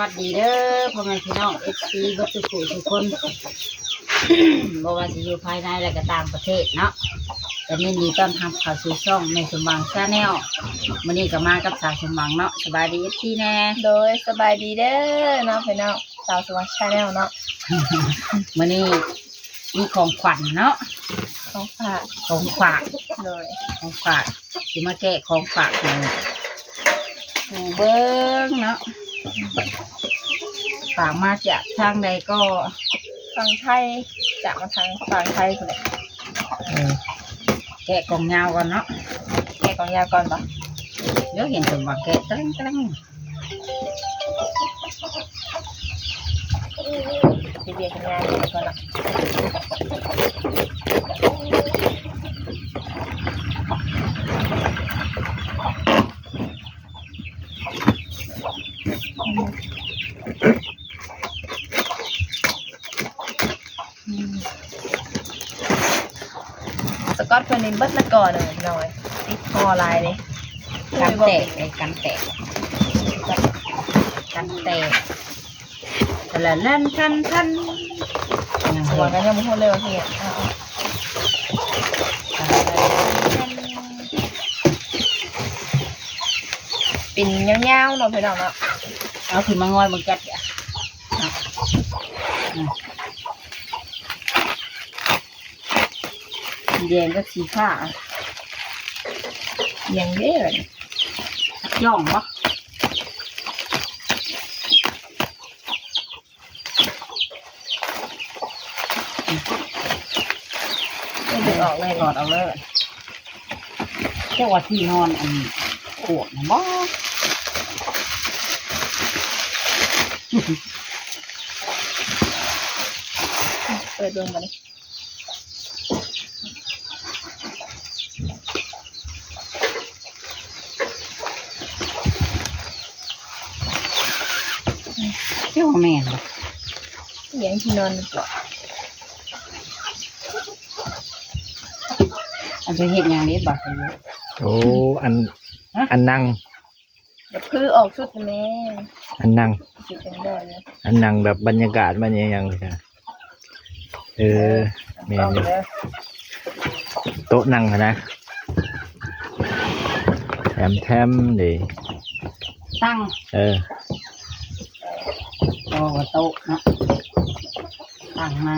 วัสดีเด้อพ่อแม่พี่น้องเอฟซีบัตุกุทุกคนบ่ว่าจะอยู่ภายในและก็ต่างประเทศเนาะแต่นี่ดีต้อนรับเข้าสู่ช่องในสมบังชาแนลมื้อนี้ก็มากับสาวสมบังเนาะสบายดีเอฟซีแน่โดยสบายดีเด้อเนาะพี่น้องสาวสวัสดิ์ชาแนลเนาะมื้อนี้มีของขวัญเนาะของฝากของฝากโดยของฝากสิมาแกะของฝากให้หมู่เบิ้งเนาะ ฝากมาจากทางใดก็ฝั่งไทยจากมาทางฝั่งไทยคนไหนเออแกะกล่องยาวก่อนเนาะแกะกองยาก่อนปะเดี๋ยวเห็นสมบัติแกะตั้งตั้งพี่เบียร์กันงานแกะก่อนเนาะอืมสกอตเพื่อ นนินเบิดละก่อนเลยหน่อยติดคอลายเลยกันแตกไอ้กันแตกกันแตกแต่ละลั่นทันทันอย่างสเงี้วยยกันยังไม่พูดเลยว่าพี่อะเอาๆปิ่นยาวๆเนาะพี่น้องเนาะเอาขึ้นมางอยมันกัดอะ แดงก็สีฟ้าเอียังเด้เลยย่องปะไม่ออกเลยถอดเอาเลยเจ้าว่าที่นอนอันนี้ขวดนะบ่เปิดดวงมาเลย เจ้าว่า แม่นบ่เอียังที่นอนก่อนอันจะเห็นอย่างนี้บ่เคยรู้โอ้อันฮะอันนั่งเดี๋ยวคือออกชุดแม่อันนั่งชุดเป็นได้เลยอันนั่งแบบบรรยากาศมันยังยังเลยนะเออแม่นต้องอยู่เลยโต๊ะนั่งอะนะแถมแถมดิตั้งเออ โต๊ะโต๊ะเนาะตั้งมา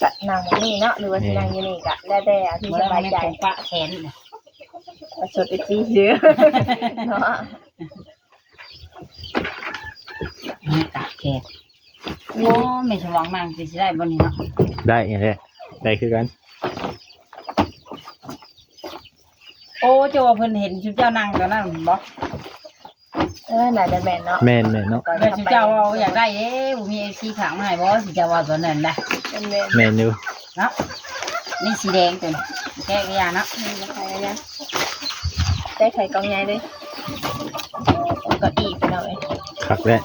จะนั่งแบบนี้เนาะหรือว่าที่นั่งอยี่นี่กะแล้วแต่ที่สอไรบายไม่ใจปะแขนเนี่ยเอาชุดไปจี้เยอะเนาะไม่ตากแขนโอ้ไม่สว่างมากสิได้บนนี้เนาะได้ย่างนี้ได้คือกัน โอ้เจ้าว่าเพิ่นเห็นชุดเจ้านั่งตอนนั้นบ่ ออหน่าจะแม่นเนาะแม่นแม่นเนาะก่อนเดี๋ยวทำชุดไปเจ้าว่าอยากได้เอ๊ะบ่มีเอซีขางมาให้บ่สิเจ้าว่าตัวนั้นนะเป็นแม่นแม่นอยู่เนาะนี่สีแดงตัวนี้แก้กระยาเนาะนี่ราคาเลยนะได้ไข่กองใหญ่เลยแล้วก็อีกไปหน่อยขักแล้ว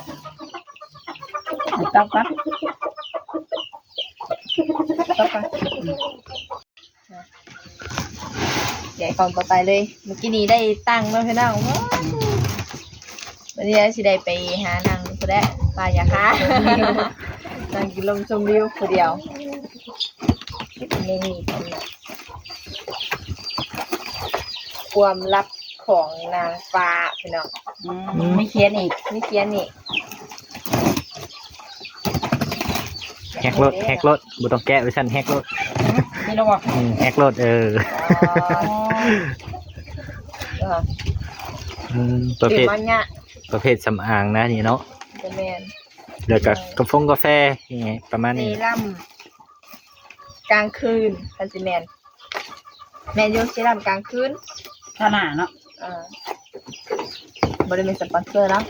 เอาต๊อกก่อนต่อไปใหญ่กล่องต่อไปเลย เมื่อกี้นี้ได้ตั้งแล้วพี่น้องว้า ววันนี้สิได้ไปหานางก็ได้ปลาอยากหานางกินลมชมวิวคนเดียวนี่นี่เป็นความลับของนางฟ้าพี่น้องอืมไม่เขียนอีกนี่เขียนนี่แฮกรถแฮกรถบ่ต้องแกะไปชั้นแฮกรถนี่เราบอกอืมแฮกรถเอออ๋ออืมประตื่เภนทมาเนี่ยประเภทสำอางนะนี่เนาะจะแมนแล้วก็กาแฟกาแฟนี่ไงประมาณเซนี้รั่มกลางคืนคันซิแมนแมนยูเซรั่มกลางคืนข้างหน้าเนาะอ่าบริเวณสปอนเซอร์แล้ว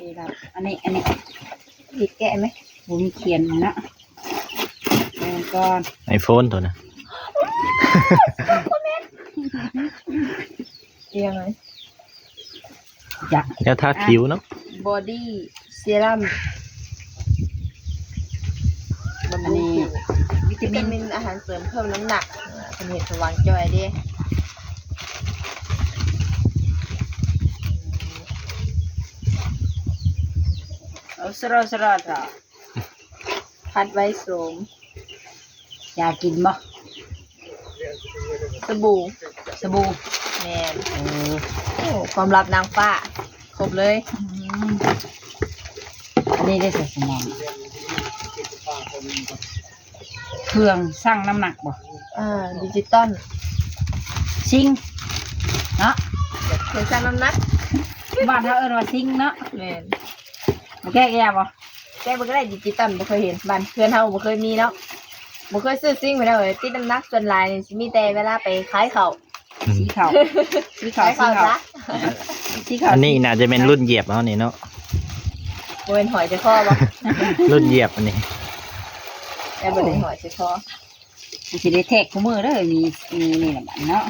ดีแล้วอันนี้อันนี้ผิดแกะไหมผมเขียนนะแล้วก็ไอโฟนตัวนะเรียงไงอยากแล้วทาผิวเนาะบอดี้เซรั่มบำรุงผิววิตามินอาหารเสริมเพิ่มน้ำหนักอ่าเป็นเหตุสว่างจอยเด้เอาสรอสรอจ้ะพัดไว้โสมอยากกินบ่สบู่สบู่ แมนเออโอ้ความลับนางฟ้า ครบเลย อันนี้ได้ใส่สมองเครื่องสร้างน้ำหนักบ่อ่า ดิจิตอลซิงเนาะเครื่องชั่งน้ำหนักบ้านเขาเอิ้นว่าซิงเนาะแมนมาแก้แก้บ่แจ้งบ่ก็ได้ดิจิตอลบ่เคยเห็นบ้านเพื่อนเฮาบ่เคยมีเนาะบ่เคยซื้อซิ่งไปแล้วเว้ยติดน้ำหนักส่วนหลายนี่สิมีแต่เวลาไปขายข้าว สีขาวสีขาวขายสีข้าวขาวซะสีขาวอันนี้น่าจะเป็นรุ่นเหยียบเอานี่เนาะบ่เป็นหอยจะคอบ่รุ่นเหยียบอันนี้แต่บ่ได้หอยจะคอมันสิได้แทกคู่มือเด้อมีมีนี่แหละบัดเนาะ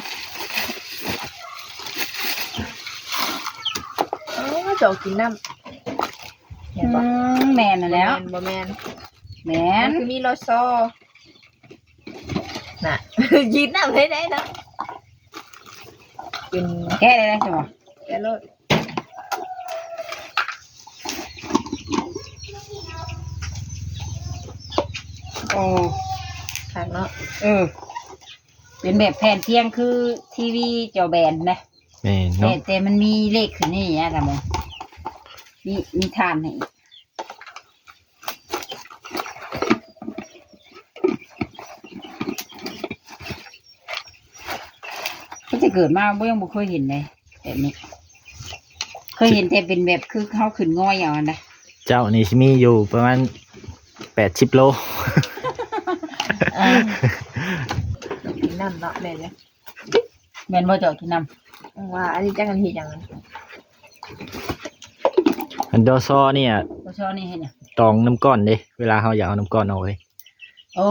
เอ้าเจอกกินน้ำเห็นบ่อืมแม่นน่ะแล้วบ่แม่นแม่มันนคือมีโลโซน่ะยินน้ำให้ได้เนาะ กินแก้ได้เลยใช่บ่แกโลดโอ้ขังเนาะเออ เป็นแบบแผ่นเทียงคือทีวีจอแบนนะแม่นแต่เนาะแต่มันมีเลขขึ้นนี่นะท่านผู้มีมีทานให้อีกก็จะ เกิดมาบ่ยังบ่เคยเห็นเลยแบบนี้ เคยเห็นแต่เป็นแบบคือเขาขึ้นง่อยอย่างนั้นนะเจ้านี่สิมีอยู่ประมาณแปดสิบโลเออกินน้ำเนาะแม่เนี่ยแม่นบ่เจ้ากินน้ว่าอันนี้จังกันทีจังกันอันโดซอเนี่ยำบ่ชอบนี่ให้เนี่ยตองน้ำก้อนเด้เวลาเขาอยากเอาน้ำก้อนเอาไว้โอ้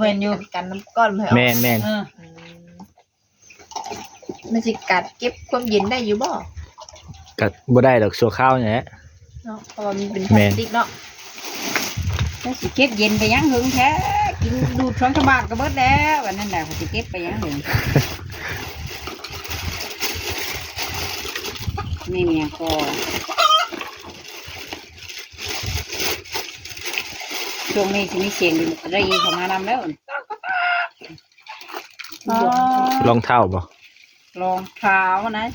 แม่นอยู่กันน้ำก้อนเพื่อแม่นแม่นเอออืม มันสิกัดเก็บความเย็นได้อยู่บ่ก็บ่ได้ดอกชั่วข้าวเนี่ยแหละเนาะเพราะว่ามันเป็นพลาสติกเนาะแล้วสิเก็บเย็นไปยังหึงแท้กินดูดช้อนกระบาดก็เบิดแล้ววันนั้นแหละเขาสิเก็บไปยังหึงนี่เนี่ยก็ช่วงนี้สิมีเสียงดนตรีเข้ามานำแล้วอ๋อรองเท้าบ่ รองเท้านะ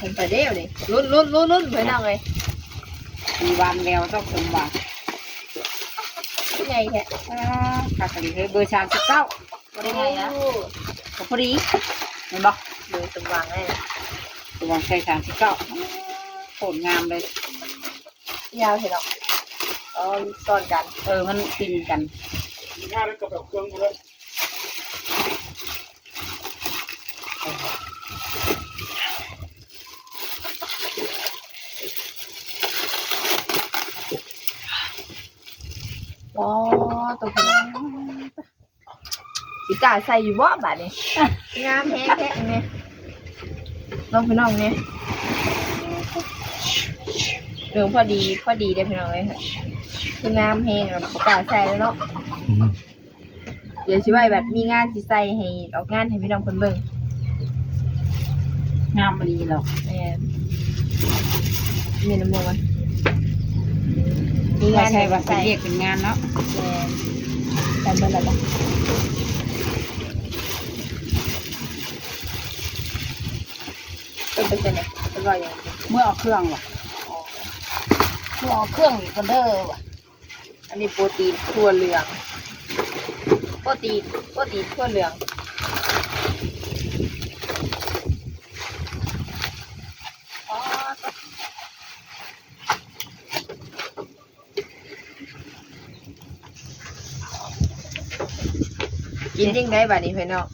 ผมไปเด้วนี่ลุ้นลุ้นลุ้นลุ้นไปนั่งเลยมีวันแววต้องสมหวังไงแท้อ่าขาดเลยเบอร์ชามสิบเก้าก็ได้ไงนะโอ้ก็พอดีเห็นบอกดูสว่างเลยตัวใส่สามสิบเก้าโคตรงามเลย ยาวเห็นหรอกอ๋อซ่อนกัน เออมันกินกันอ๋ อตัวพี่น้องสิกล้าใส่อยู่บ่บาดนี้งามแฮงแท้เนี่ยน้องพี่น้องเนี่ยเรื่องพอดีพอดีได้อพี่น้องเลยค่ะคืองามแฮงแบบบ่กล้าใส่แล้วเนาะอืมเดี๋ยวสิไว้แบบมีงานสิใส่ให้ออกงานให้พี่น้องเพิ่นเบิ่งงามพอดีหรอกแม่นมีน้ำมัน มีไม่งานใช่ให้ว่าจะใส่เรียกเป็นงานเนาะแม่นแต่เบิ่งแล้วบ่เป็นไปจังได๋เป็นว่าอย่างไรเมื่อเอาเครื่องว่ะเมื่อเอาเครื่องอีกก็เด้อว่ะอันนี้โปรตีนทั่วเหลืองโปรตีนโปรตีนทั่วเหลือง กินยังไงบัดนี้เพื่อนเนาะ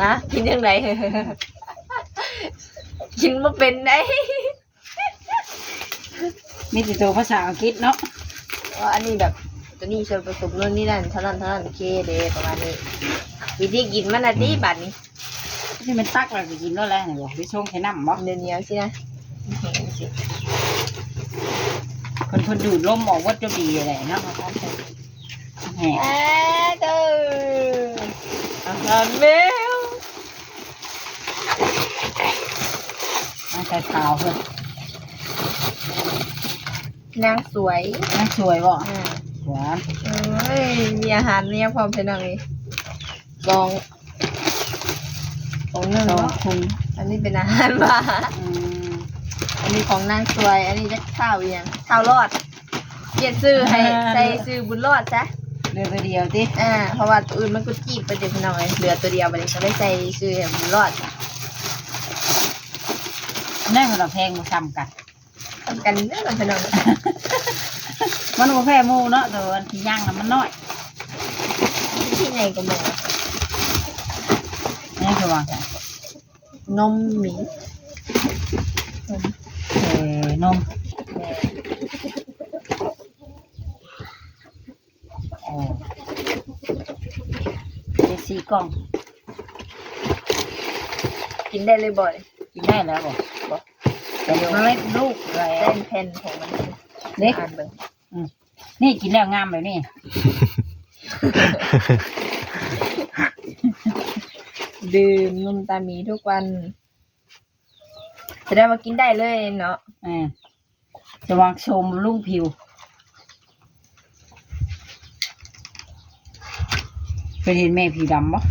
นะกินยังไงกินมาเป็นได้มีแต่ตัวภาษาอังกฤษเนาะว่าอันนี้แบบตัวนี้ส่วนผสมนู่นนี่นั่นเท่านั้นเท่านั้นโอเคเดประมาณนี้วิธีกินมันอะดีบัดนี้ที่มันตักเราไปกินแล้วแหละไหนบอกไปส่งแค่น้ำบ่เนียวๆสินะเห็นสิคนคนดูดลมออกวัดจะดีอะไรเนาะแหมแอะเด้อ อาหารแมวมันใส่ขาวเลยนางสวยน่าสวยบ่อ่าหวานเอ้ยมีอาหารเนี่ยพร้อมพี่น้องเลยลองของหนึ่งสองเนาะคุงอันนี้เป็นอาหารป่าอืมอันนี้ของนางสวย อันนี้จะข้าวอีหยังข้าวรอดเปลี่ยนชื่อให้ใส่ชื่อบุญรอดจ้ะ เดือนตัวเดียวติอ่าเพราะว่าตัวอื่นมันก็จีบไปเดี๋ยวพี่น้องเลยเหลือตัวเดียวไปเลยก็เลยใส่ชื่อให้บุญรอดนั่นมันเราแพงมาซ้ำกันทำกันเด้อพี่น้องมันบ่แพงหมูเนาะแต่ว่าอันที่ย่างน่ะมันน้อย ที่ไหนก็หมดนี่คือว่าไงนมหมีนมเออนม แม่ โอ้เจ็ด สี่กล่อง กินได้เลยบ่อยกินได้แล้วบ่บ่แต่เดี๋ยวมันเล็กลูกอะไรเต้นแผ่นของมันเล็กอ่านเบิ่งนี่กินแล้วงามแบบนี้ดื่มนมตาหมีทุกวันจะได้มากินได้เลยเนาะอ่าจะวางชมลุงผิว เคยเห็นแม่ผิวดำปะ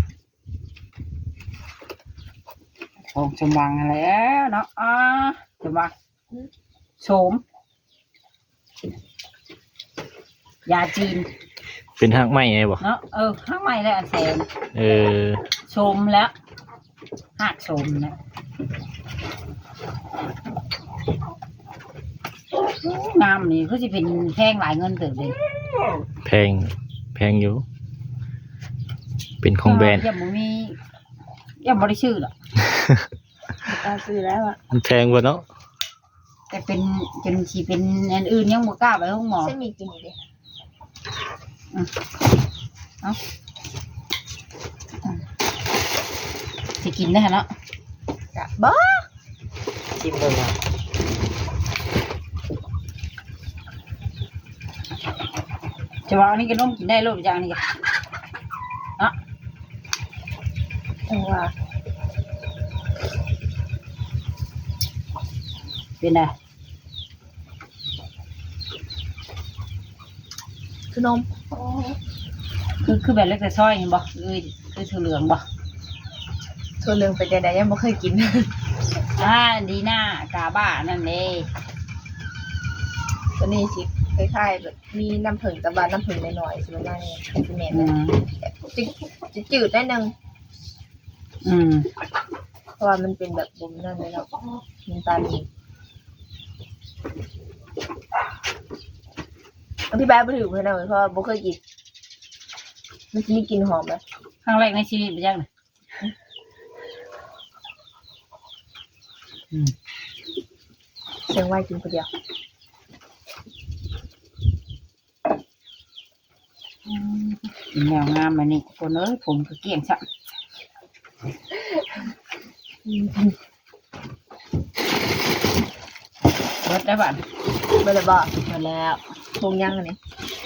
ของชมวางแล้วเนาะอ่าชมวางโฉมยาจีน เป็นหักไม้ไงบ่เนาะเออข้างใหม่เลยอันแสนเออชมแล้วหักชมนะงามนี่ก็จะเป็นแพงหลายเงินเติบเลยแพงแพงอยู่ เป็นของแบรนด์ ยังบ่มียังบ่ได้ชื่อหรอกตาซื้อแล้วอะมันแพงกว่าเนาะแต่เป็นเป็นสีเป็นอันอื่นยังบ่กล้าไปห้องหมอใช่มีกินอยู่ดิสิกินได้เนาะกะบ่ชิมเลยนะจะว่าอันนี้ก็น้องกินได้โลดอย่างนี้ก็เนาะ จังว่าเป็นไงคือนมคือคือแบบเล็กแต่ซอยเห็นบ่คือคือถั่วเหลืองบ่ส่วนเรื่องเป็นจังไดยังบ่เคยกินอ่าดีหน้ากาบ้านั่นเองตัวนี้สิคล้ายๆแบบมีน้ำผึ้งแต่ว่าน้ำผึ้งน้อยๆสิประมาณนี้สิแม่นอืเลยมจะจะจืดได้นึง อืมเพราะว่ามันเป็นแบบบ่มนั่นเลยเนาะน้ำตาลนี่อธิบายบ่ถูกเพิ่นเอาเพราะว่าบ่เคยกินมันสิมีกลิ่นหอมไหมครั้งแรกในชีวิตไปจังเลยอืมเสียงไว้กินคนเดียวกินแนวงามมานี่คนเอ้ยผมก็เกลี้ยงซะ รถได้บ้านบ่ได้บ่มาแล้วคงยังอันนี้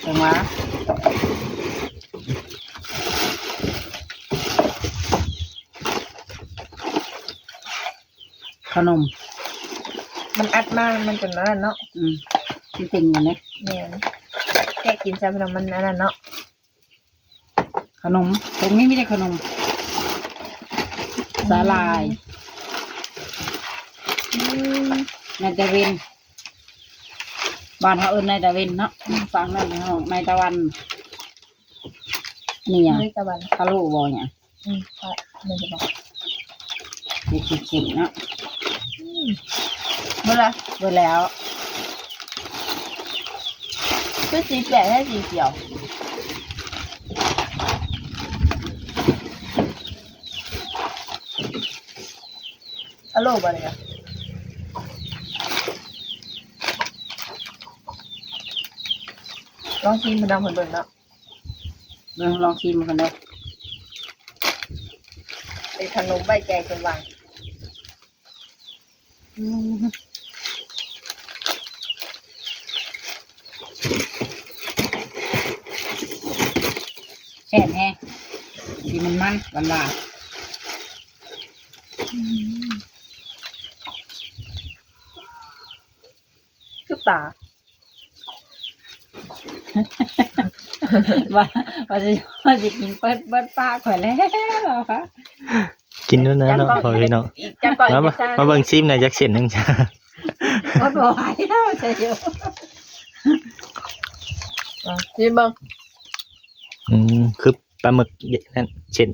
จังหวะขนม มันอัดมากมันจนนั้นเนาะอืมที่ติ่งกันเนี่ยแม่นแค่กินซะเพราะมันอันนั้นเนาะขนม ตรงนี้ไม่ได้ขนมสาลาย อืมในตะเวนบ้านเขาเอิ้นในตะเวนเนาะฟังนั่นในห้องในตะวัน นี่อะเฮ้ยตะวันคารูบอเนี่ยอืมค่ะมันจะบอกมีขีดๆเนาะเมื่อไรเวลแล้วคือสีแก่ให้สีเขียวฮัลโหลบ่เลยอะ ลองชิมมันดำเหมือนเดิมเนาะเบิ่งลองชิมกันเลยเป็นขนมใบแก่คนวางแช่แห้งสีมันมันหวานหวานคือป่า ว่าว่าจะว่าจะกินเปิดเปิดปากข่อยแล้วเหรอคะกินด้วยนะเนาะพอพี่น้องอีกจังก่อนมามาจะสร้างมาเบิ่งซิมหน่อยจักเส้นหนึงจ้ะก็บ่ไหวแล้วใช่เยอะอะนี่เบิ่งอืมคือปลาหมึกนั่นเช่น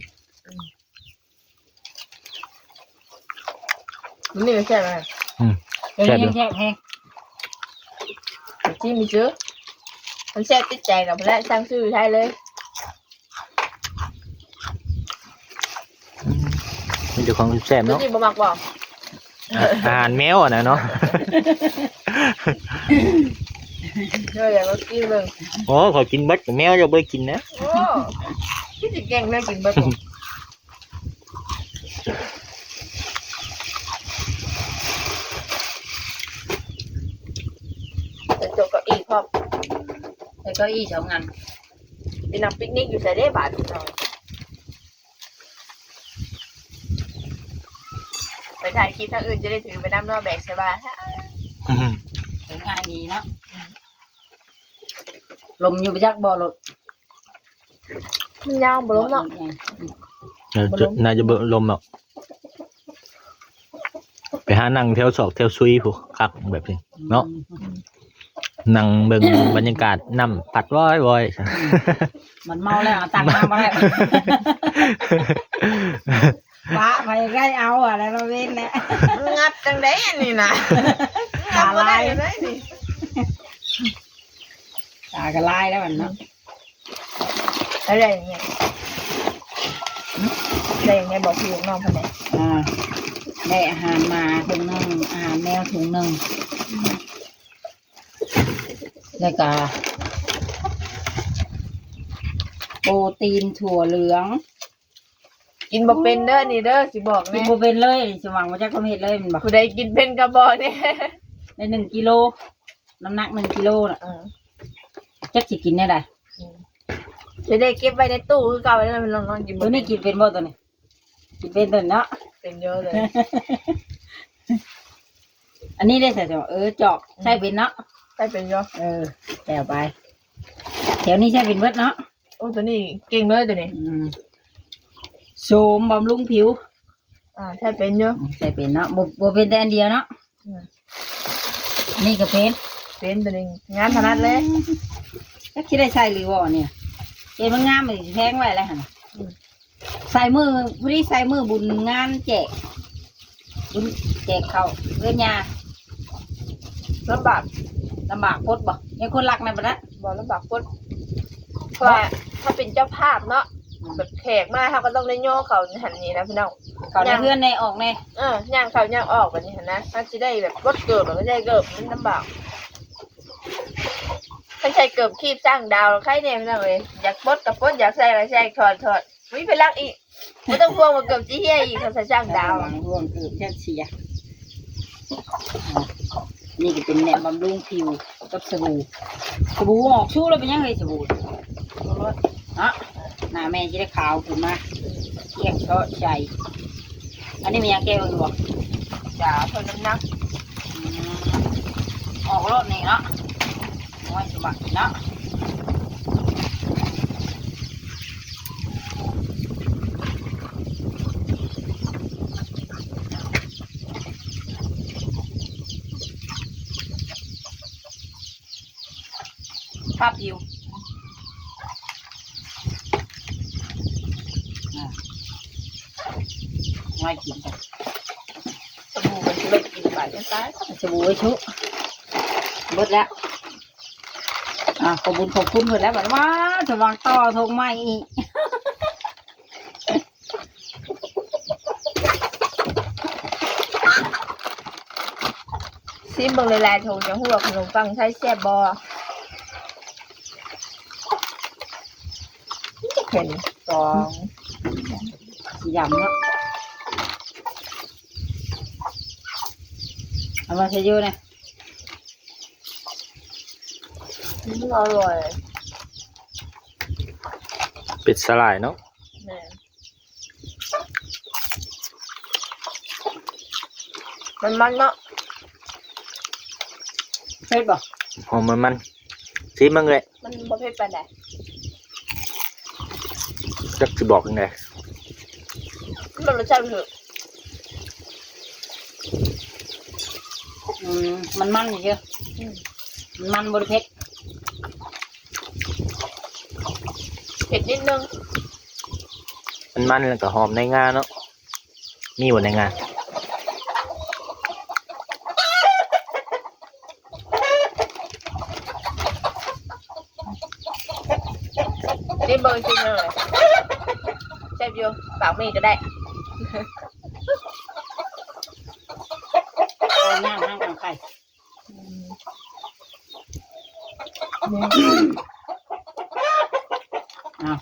มันนี่ไม่ใช่ไหมเดี๋ยวนี้แค่แห้งจิ้มมีเชื้อ มันแซ่บติดใจกับและสร้างชื่อไทยเลยมีแต่ของแซ่บตัวเนาะนี้บ่มักบอกอาหารแมวอะนะเนาะเดี๋ยวอยากมากินเบิ่งโอ้ขอยกินเบัดแมวจะบ่ได้กินนะโอ้พี่สิเก่งเลยกินเบิ่งแต่จบกับอีกพร้อม แล้วก็อีสองอันเป็นนักปิกนิกอยู่ใส่ได้บาทพี่น้องไปถ่ายคลิปทางอื่นจะได้ถือไปน้ำนอกแบกใช่ป่ะถึงง่ายดีเนาะลมอยู่ไปจักบ่รถมันยาวบ่ล้มเนาะน่าจะน่าจะเบิ่ลมหรอกไปหานั่งแถวศอกแถวซุยผู้คักแบบนี้เนาะ นั่งเบิ่ง บรรยากาศน้ำปัดว้อยว้อยมันเมาแล้วเอาตังค์มาบ่ได้ป้าไปใกล้เอาอะไรมาเว้นเนี่ยงับจังได้อันนี้นะงับบ่ได้เลยนี่ตากระลายแล้วมันเนาะอะไรอย่างเงี้ยอะไรอย่างเงี้ยบอกพี่น้องพ่อแม่อ่าได้อาหารมาถุงหนึ่งอาหารแมวถุงหนึ่ง แล้วก็โปรตีนถั่วเหลืองกินบ่เป็นเด้อนี่เด้อสิบอกกินแน่โบเป็นเลยสว่างมาจากกระเม็ดเลยมันบอกผู้ใดกินเป็นกระบอกเนี่ยในหนึ่งกิโลน้ำหนักหนึ่งกิโลน่ะเออจักสิกินได้ไดจะได้เก็บไว้ในตู้คือเก่าแล้วมันลองลองกินตัวนี้กินเป็นบ่ตัวนี้กินเป็นตัวนี้เนาะ เป็นเยอะเลย อันนี้ได้ใส่จังเออจอกใช่เป็นเนาะ ได้เป็นเยอะเออแถวไปแถวนี้ใช่เป็นเบิดเนาะโอ้ตัวนี้เก่งเลยตัวนี้อืมโสมบำรุงผิวอ่าใช่เป็นเยอะใช่เป็นเนาะบ่บ่เป็นแต่อันเดียวเนาะอืมนี่ก็เป็นเป็นตัวนี้งานถนัดเลยจักสิได้ใส่หรือบ่เนี่ยเอ็มันงามมันสิแพงไว้แล้วหั่นน่ะใส่มือผู้ที่ใส่มือบุญงานแจกบุญแจกเขาวเพื่อนยาลำบาก ลำบากพดบ่ยังคนรักในบ้านบอกลำบากคนเพราะว่าถ้าเป็นเจ้าภาพเนาะแบบแขกมาเขาก็ต้องได้ย่อเขาหันนี้นะพี่น้องเขาในเพื่อนในออกในเออย่างเขาย่างออกแบบนี้เห็นนะถ้าจะได้แบบรถเกิบหรือไม่ได้เกิบมันลำบากถ้าใช้เกิบคีบจ้างดาวใครเนี่ยพี่น้องเลยอยากปลดกับปลดอยากใส่อะไรใส่ถอดถอดไม่เป็นรักอีกไม่ต้องพวงมาเกิบจี้เฮียอีกเขาใส่จ้างดาวหลังร่วงคือจักเสีย นี่ก็เป็นแหนมบำรุงผิวกับสบู่สบู่ออกชู้แล้วเป็นยังไงสบู่เนาะหน้าแม่จะได้ขาวขึ้นมาเกลี้ยงเชาะใจอันนี้มียังแก้วอยู่บ่จ้าคนน้ำหนักอืมออกรถนี่เนาะน้อยสบักเนาะ ภาพผิวอะน้อยกินกันสบู่มันจะไม่กินบาดกันตายสบู่ไว้ชุเบิดแล้วอ่าขอ คุณขอบคุณเบิดแล้วแบบว่าจะวางต่อทงใหม่อีกซิมเบิ่งเลยลายโถงจะหัวขนมปังใช้แซ่บบอเห็นสองสีดำเนาะเอามาใช้เยอะนะอร่อยเป็ดสลายเนาะแม่มันมันเนาะเผ็ดบ่หอมมันมันซีมึงเลยมันบ่เผ็ดปานใด จักสิบอกยังไงมันรสชาติคืออืมมันมันอยู่เยอะมันมันบริเพชรเผ็ดนิดนึงมันมันแล้วก็หอมในงาเนาะมีบ่ในงานี่เบิ่งจริงเลยแซ่บ อยู่ปากมีก็ได้เอาย่างห้างกลางไข่เอา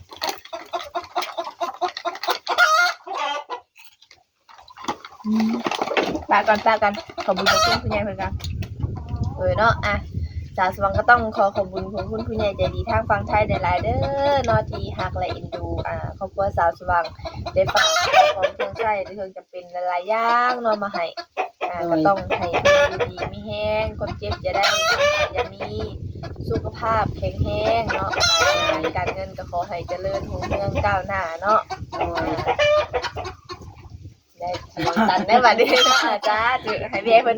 ปากันปากันขอบคุณขอบคุณคุณยายเพื่อนกันเออเนาะอะ สาวสวังก็ต้องขอขอบคุณขอบคุณคุณยายใจดีทางฟังไทยหลายๆเด้อเนอทีหักและอินดูอ่าครอบครัวสาวสว่างได้ฝากของเครื่องใช้หรือเครื่องจำเป็นหลายๆอย่างเนอมาให้อ่าก็ต้องให้เพิ่นอยู่ดีมีแห้งคนเจ็บจะได้อย่ามีสุขภาพแข็งแรงเนาะการงานการเงินก็ขอให้เจริญรุ่งเรืองก้าวหน้าเนาะโอ้ยได้สมองตันได้บัดนี้เนาะอาจารย์ถือให้พี่ให้เพิ่น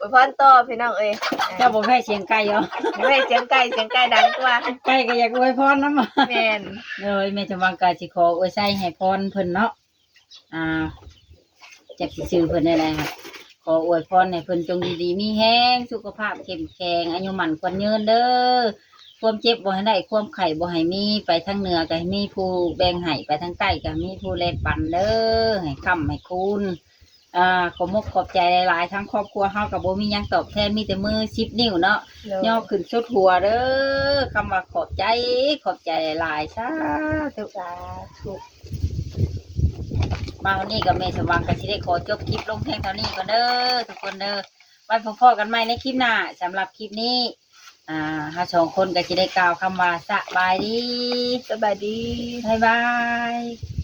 อวยพรต่อพี่น้องเอ้ยเจ้าบ่แพ้เสียงไก่เหรอไม่เสียงไก่เสียงไก่ดังกว่าไก่ก็อยากอวยพรน้ำมาแม่นเลยแม่จะวางกาสิขออวยใส่ให้พรเพิ่นเนาะอ่าจากสิซื้อเพิ่นได้แล้วครับขออวยพรให้เพิ่นจงดีๆมีแห้งสุขภาพเข้มแข็งอายุหมันควรยืนเด้อความเจ็บบ่ให้ได้ความไข้บ่ให้มีไปทางเหนือก็ให้มีผู้แบ่งให้ไปทางใต้ก็มีผู้แลกปันเด้อให้ค้ำให้คุณ อ่าขอมกขอบใจหลายๆ ทั้งครอบครัวเฮากับบ่มีหยังตอบแทนมีแต่มือชิปนิ้วเนาะย่อขึ้นสุดหัวเด้อคำว่าขอบใจ ขอบใจหลายๆซาธุสาธุมาวันนี้กับเมสว่างกันสิได้ขอจบคลิปลงเพียงเท่านี้ก่อนเด้อทุกคนเด้อไว้พบกันใหม่ในคลิปหน้าสำหรับคลิปนี้ อ่าเฮาสองคนก็จะได้กล่าวคำว่าสบายดีสบายดีบ๊ายบาย